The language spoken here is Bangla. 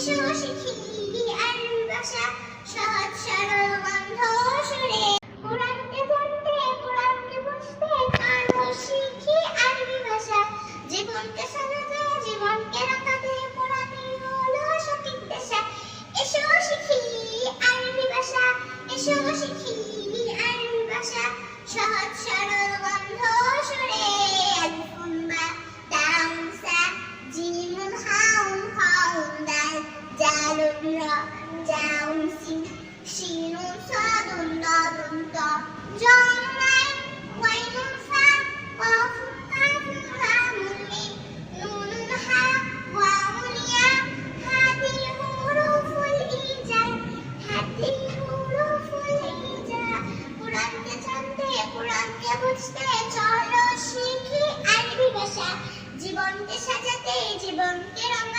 সহজ সরল গন্ধ সুরে কোরআনকে জানতে শিখি আরবি ভাষা জীবনকে সাজাতে জীবনকে রাখাতে কোরআনই হলো সঠিক দেশা আরবি ভাষা এসো শিখি আরবি ভাষা সহজ সরল গন্ধ জালুন রা জাউন সিন শিনুন সাদুন দাদুন তা জামাই ওয়াইনুন ফা قافun قافun لام ميم نون ها واو يا هذه حروف الهجاء هذه حروف الهجاء কোরআনকে জানতে কোরআনকে বুঝতে চলো শিখি আরবি ভাষা জীবনকে সাজাতে জীবনকে রঙাতে